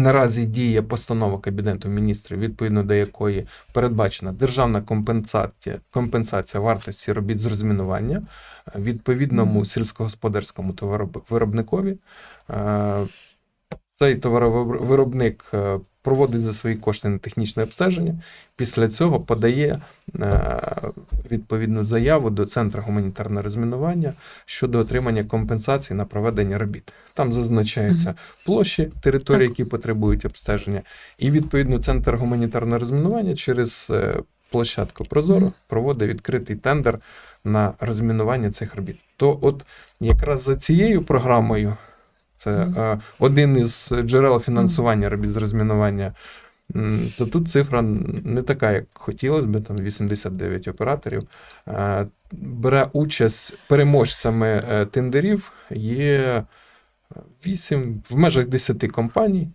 Наразі діє постанова Кабінету міністрів, відповідно до якої передбачена державна компенсація, компенсація вартості робіт з розмінування е, відповідному сільськогосподарському товаровиробникові. Е, Цей товаровиробник е, проводить за свої кошти на технічне обстеження. Після цього подає відповідну заяву до Центру гуманітарного розмінування щодо отримання компенсації на проведення робіт. Там зазначаються площі території, які потребують обстеження, і відповідно Центр гуманітарного розмінування через е, площадку Прозоро проводить відкритий тендер на розмінування цих робіт. То, от якраз за цією програмою, це е, один із джерел фінансування робіт з розмінування. То тут цифра не така, як хотілося б, там 89 операторів. Е, Бере участь переможцями е, тендерів є 8 в межах 10 компаній.